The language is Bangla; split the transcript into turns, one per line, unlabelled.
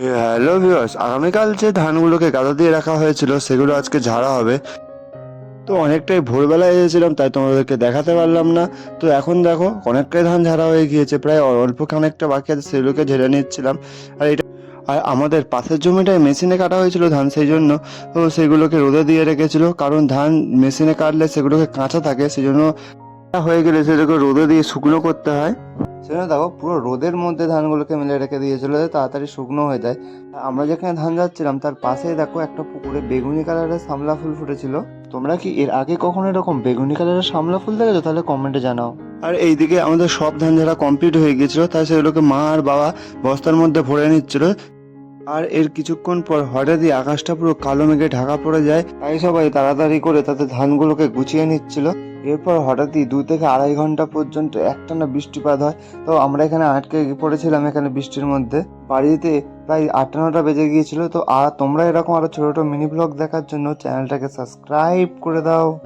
হ্যালো ভিউয়ার্স আগামীকাল যে ধানগুলোকে গাদা দিয়ে রাখা হয়েছিল, সেগুলো আজকে ঝাড়া হবে। তো অনেকটাই ভোরবেলায় এসেছিলাম, তাই তোমাদেরকে দেখাতে পারলাম না। তো এখন দেখো, অনেকটাই ধান ঝাড়া হয়ে গিয়েছে, প্রায় অল্প খানিকটা বাকি আছে, সেগুলোকে ঝেড়ে নিচ্ছিলাম। আর এটা আর আমাদের পাশের জমিটায় মেশিনে কাটা হয়েছিল ধান, সেই জন্য তো সেগুলোকে রোদে দিয়ে রেখেছিল। কারণ ধান মেশিনে কাটলে সেগুলোকে কাঁচা থাকে সেই জন্য হয়ে গেলে সেটাকে রোদে দিয়ে শুকনো করতে হয়। সেজন্য দেখো, পুরো রোদের মধ্যে ধানগুলোকে মেলে রেখে দিয়েছিল তাড়াতাড়ি শুকনো হয়ে যায়। আমরা যেখানে ধান যাচ্ছিলাম, তার পাশেই দেখো একটা পুকুরে বেগুনি কালারের সামলা ফুল ফুটেছিল। তোমরা কি এর আগে কখনো এরকম বেগুনি কালারের সামলা ফুল দেখেছ? তাহলে কমেন্টে জানাও। আর এইদিকে আমাদের সব ধান যারা কমপ্লিট হয়ে গিয়েছিল, তাই সেগুলোকে মা আর বাবা বস্তার মধ্যে ভরে নিচ্ছিল। আর এর কিছুক্ষণ পর হঠাৎই আকাশটা পুরো কালো মেঘে ঢাকা পড়ে যায়। তাই সবাই তাড়াতাড়ি করে তাদের ধানগুলোকে গুছিয়ে নিচ্ছিল। এরপর হঠাৎই দু থেকে আড়াই ঘণ্টা পর্যন্ত একটানা বৃষ্টিপাত হয়। তো আমরা এখানে আটকে পড়েছিলাম এখানে বৃষ্টির মধ্যে। বাড়িতে প্রায় আটটা নটা বেজে গিয়েছিল। তো আর তোমরা এরকম আরও ছোটো ছোটো মিনি ব্লগ দেখার জন্য চ্যানেলটাকে সাবস্ক্রাইব করে দাও।